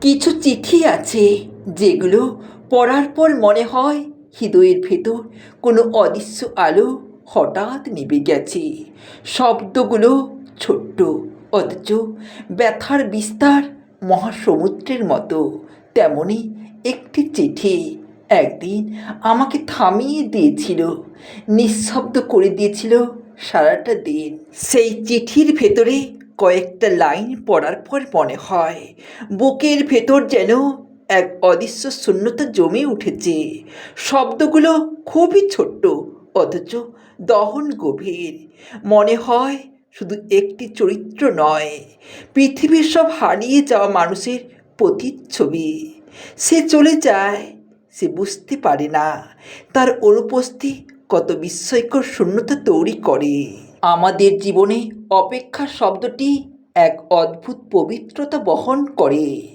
কিছু চিঠি আছে যেগুলো পড়ার পর মনে হয় হৃদয়ের ভেতর কোনো অদৃশ্য আলো হঠাৎ নিভে গেছে। শব্দগুলো ছোট্ট, অথচ ব্যথার বিস্তার মহাসমুদ্রের মতো। তেমনই একটি চিঠি একদিন আমাকে থামিয়ে দিয়েছিল, নিঃশব্দ করে দিয়েছিল সারাটা দিন। সেই চিঠির ভেতরে কয়েকটা লাইন পড়ার পর মনে হয়, বুকের ভেতর যেন এক অদৃশ্য শূন্যতা জমে উঠেছে। শব্দগুলো খুবই ছোট্ট, অথচ দহন গভীর। মনে হয় শুধু একটি চরিত্র নয়, পৃথিবীর সব হারিয়ে যাওয়া মানুষের প্রতিচ্ছবি। সে চলে যায়, সে বুঝতে পারে না, তার অনুপস্থিতি কত বিস্ময়কর শূন্যতা তৈরি করে। আমাদের জীবনে অপেক্ষা শব্দটি এক অদ্ভুত পবিত্রতা বহন করে।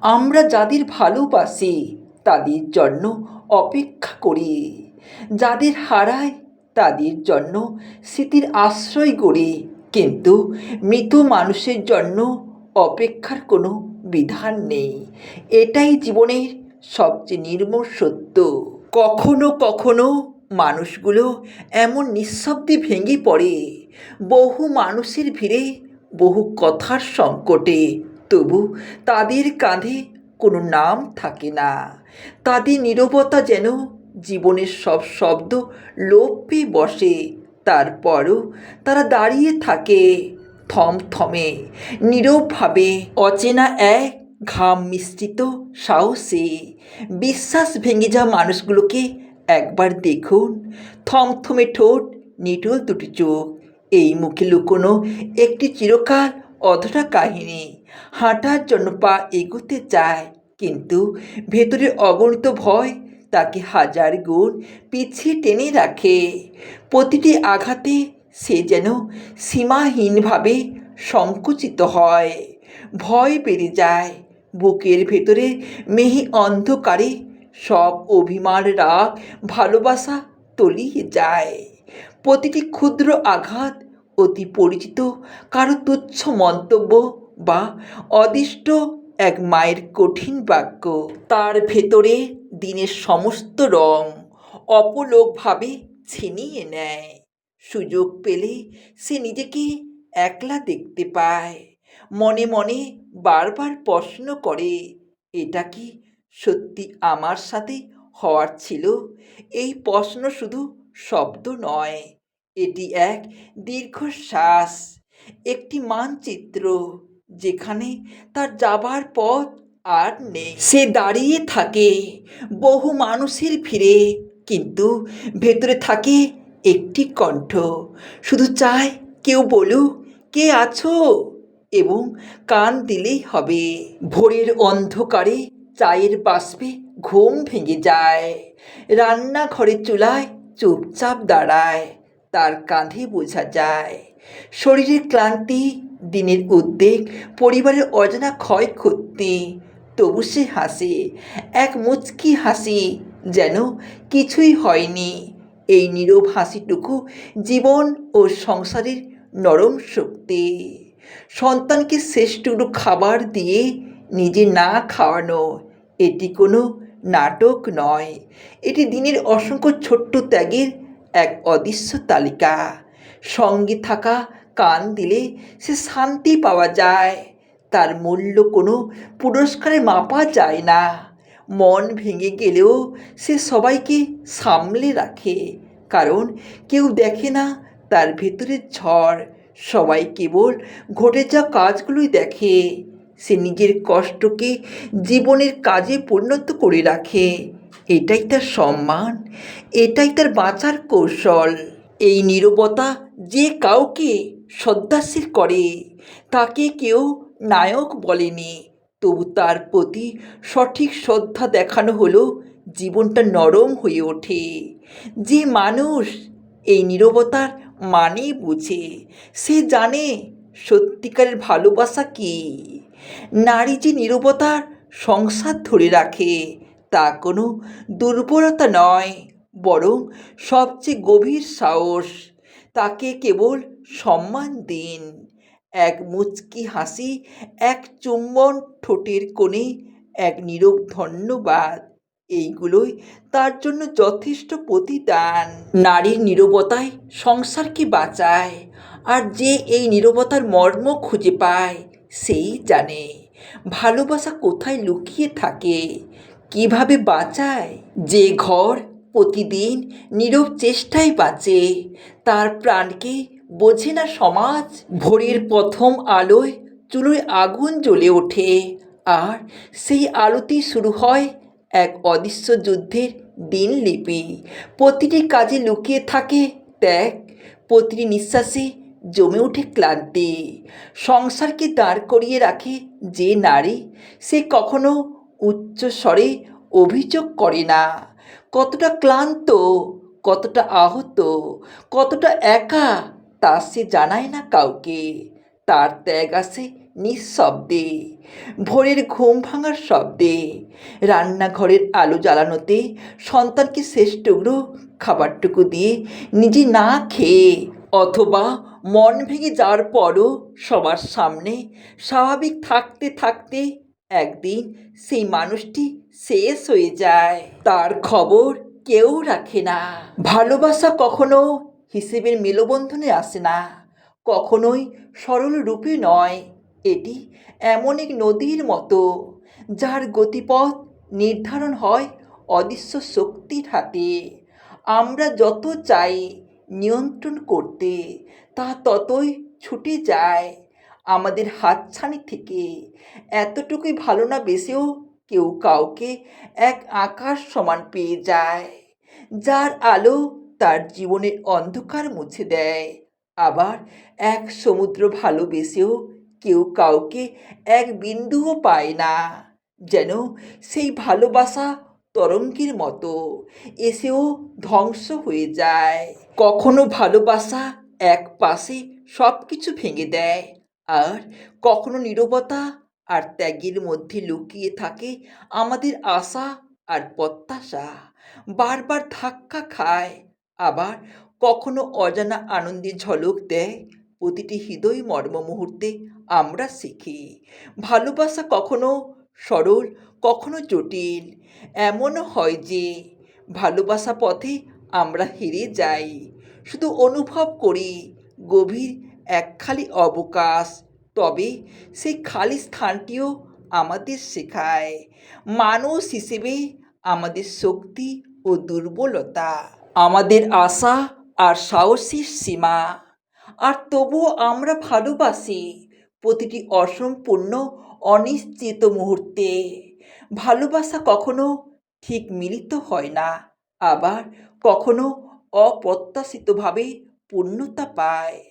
আমরা যাদের ভালোবাসি, তাদের জন্য অপেক্ষা করি। যাদের হারায়, তাদের জন্য স্মৃতির আশ্রয় গড়ে। কিন্তু মৃত মানুষের জন্য অপেক্ষার কোনো বিধান নেই। এটাই জীবনের সবচেয়ে নির্মম সত্য। কখনো কখনো মানুষগুলো এমন নিঃশব্দে ভেঙে পড়ে। বহু মানুষের ভিড়ে, বহু কথার সংকটে। তবু তাদের কাঁধে কোনো নাম থাকে না। তাদের নীরবতা যেন জীবনের সব শব্দ লোপ বসে। তারপরও তারা দাঁড়িয়ে থাকে থমথমে, নীরবভাবে, অচেনা এক ঘাম মিশ্রিত সাহসে। বিশ্বাস ভেঙে যাওয়া মানুষগুলোকে একবার দেখুন। থমথমে ঠোঁট নিটল দুটি চোখ। এই মুখে লুকোনো একটি চিরকাল অধরা কাহিনী। হাঁটার জন্য পা এগোতে চায়, কিন্তু ভেতরের অগণিত ভয় তাকে হাজার গুণ পিছিয়ে টেনে রাখে। প্রতিটি আঘাতে সে যেন সীমাহীনভাবে সংকুচিত হয়। ভয় বেড়ে যায়, বুকের ভেতরে মেহি অন্ধকারে সব অভিমান রাগ ভালোবাসা তলিয়ে যায়। প্রতিটি ক্ষুদ্র আঘাত অতি পরিচিত, কারও তুচ্ছ মন্তব্য বা অদিষ্ট এক মায়ের কঠিন বাক্য। তার ভেতরে দিনের সমস্ত রং অপলোকভাবে ছিনিয়ে নেয়। সুযোগ পেলে সে নিজেকে একলা দেখতে পায়। মনে মনে বারবার প্রশ্ন করে, এটা কি সত্যি আমার সাথে হওয়ার ছিল? এই প্রশ্ন শুধু শব্দ নয়, এটি এক দীর্ঘশ্বাস, একটি মানচিত্র যেখানে তার যাবার পথ আর নেই। সে দাঁড়িয়ে থাকে, বহু মানুষের ভিড়ে, কিন্তু ভেতরে থাকে একটি কণ্ঠ। শুধু চায় কেউ বলুক, কে আছো? এবং কান দিলেই হবে। ভোরের অন্ধকারে চায়ের বাষ্পে ঘুম ভেঙে যায়। রান্নাঘরের চুলায় চুপচাপ দাঁড়ায়, তার কাঁধে বোঝা যায়। শরীরের ক্লান্তি, দিনের উদ্বেগ, পরিবারের অজানা ক্ষয়ক্ষতি, তবু সে হাসে, এক মুচকি হাসি যেন কিছুই হয়নি। এই নীরব হাসিটুকু জীবন ও সংসারের নরম শক্তি। সন্তানকে শ্রেষ্ঠটুকু খাবার দিয়ে নিজে না খাওয়ানো এটি কোনো নাটক নয়। এটি দিনের অসংখ্য ছোট্ট ত্যাগের এক অদৃশ্য তালিকা। সঙ্গে থাকা কান দিলে সে শান্তি পাওয়া যায়। তার মূল্য কোনো পুরস্কারে মাপা যায় না। মন ভেঙে গেলেও সে সবাইকে সামলে রাখে। কারণ কেউ দেখে না তার ভেতরের ঝড়। সবাই কেবল ঘটে যাওয়া কাজগুলোই দেখে। সে নিজের কষ্টকে জীবনের কাজে পরিণত করে রাখে। এটাই তার সম্মান, এটাই তার বাঁচার কৌশল। এই নীরবতা যে কাউকে শ্রদ্ধাশীল করে, তাকে কেউ নায়ক বলেনি। তবু তার প্রতি সঠিক শ্রদ্ধা দেখানো হলো, জীবনটা নরম হয়ে ওঠে। যে মানুষ এই নীরবতার মানে বুঝে, সে জানে সত্যিকারের ভালোবাসা কী? নারী যে নীরবতার সংসার ধরে রাখে, তা কোনো দুর্বলতা নয়, বরং সবচেয়ে গভীর সাহস। তাকে কেবল সম্মান দিন। এক মুচকি হাসি, এক চুম্বন ঠোঁটের কোণে, এক নীরব ধন্যবাদ, এইগুলোই তার জন্য যথেষ্ট প্রতিদান। নারীর নীরবতায় সংসারকে বাঁচায়। আর যে এই নীরবতার মর্ম খুঁজে পায়, সেই জানে। ভালোবাসা কোথায় লুকিয়ে থাকে? কীভাবে বাঁচায়? যে ঘর প্রতিদিন নীরব চেষ্টায় বাঁচে, তার প্রাণকে বোঝে না সমাজ। ভোরের প্রথম আলোয় চুলোয় আগুন জ্বলে ওঠে, আর সেই আলোতেই শুরু হয় এক অদৃশ্য যুদ্ধের দিনলিপি। প্রতিটি কাজে লুকিয়ে থাকে ত্যাগ, প্রতিটি নিঃশ্বাসে জমে ওঠে ক্লান্তি। সংসারকে দাঁড় করিয়ে রাখে যে নারী, সে কখনো উচ্চ স্বরে অভিযোগ করে না। কতটা ক্লান্ত, কতটা আহত, কতটা একা, তা সে জানায় না কাউকে। তার ত্যাগ আসে নিঃশব্দে, ভোরের ঘুম ভাঙার শব্দে। রান্নাঘরের আলো জ্বালানোতে সন্তানকে শেষ টুকরো খাবারটুকু দিয়ে নিজে না খেয়ে অথবা মন ভেঙে যাওয়ার পরও সবার সামনে স্বাভাবিক থাকতে থাকতে একদিন সেই মানুষটি শেষ হয়ে যায়। তার খবর কেউ রাখে না। ভালোবাসা কখনো হিসেবের মেলবন্ধনে আসে না। কখনোই সরল রূপে নয়। এটি এমন এক নদীর মতো, যার গতিপথ নির্ধারণ হয় অদৃশ্য শক্তির হাতে। আমরা যত চাই নিয়ন্ত্রণ করতে তা ততই ছুটে যায় আমাদের হাতছানি থেকে। এতটুকুই ভালো না বেসেও কেউ কাউকে এক আকাশ সমান পেয়ে যায়, যার আলো তার জীবনের অন্ধকার মুছে দেয়। আবার এক সমুদ্র ভালোবেসেও কেউ কাউকে এক বিন্দুও পায় না, যেন সেই ভালোবাসা তরঙ্গের মতো এসেও ধ্বংস হয়ে যায়। কখনো ভালোবাসা এক পাশে সব কিছু ভেঙে দেয়। আর কখনো নীরবতা আর ত্যাগের মধ্যে লুকিয়ে থাকে আমাদের আশা আর প্রত্যাশা। বারবার ধাক্কা খায়, আবার কখনো অজানা আনন্দের ঝলক দেয়। প্রতিটি হৃদয় মর্ম মুহূর্তে আমরা শিখি। ভালোবাসা কখনো সরল, কখনো জটিল। এমনও হয় যে ভালোবাসা পথে আমরা হেরে যাই। শুধু অনুভব করি গভীর এক খালি অবকাশ, তবে সেই খালি স্থানটিও আমাদের শেখায়। মানুষ হিসেবে আমাদের শক্তি ও দুর্বলতা, আমাদের আশা আর সাহসীর সীমা। আর তবুও আমরা ভালোবাসি প্রতিটি অসম্পূর্ণ, অনিশ্চিত মুহূর্তে। ভালোবাসা কখনো ঠিক মিলিত হয় না, আবার কখনো অপ্রত্যাশিতভাবে পূর্ণতা পায়।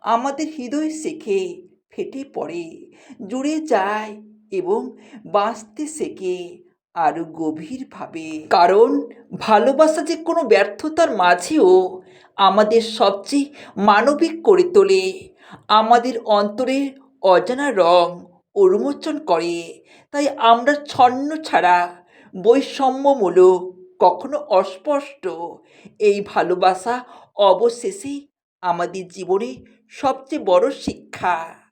আমাদের হৃদয় শেখে ফেটে পড়ে, জুড়ে যায় এবং বাঁচতে শেখে আরও গভীরভাবে। কারণ ভালোবাসা যে কোনো ব্যর্থতার মাঝেও আমাদের সবচেয়ে মানবিক করে তোলে। আমাদের অন্তরের অজানা রং উন্মোচন করে। তাই আমরা ছন্ন ছাড়া বৈষম্যমূলক কখনো অস্পষ্ট। এই ভালোবাসা অবশেষে আমাদের জীবনে সবচেয়ে বড় শিক্ষা।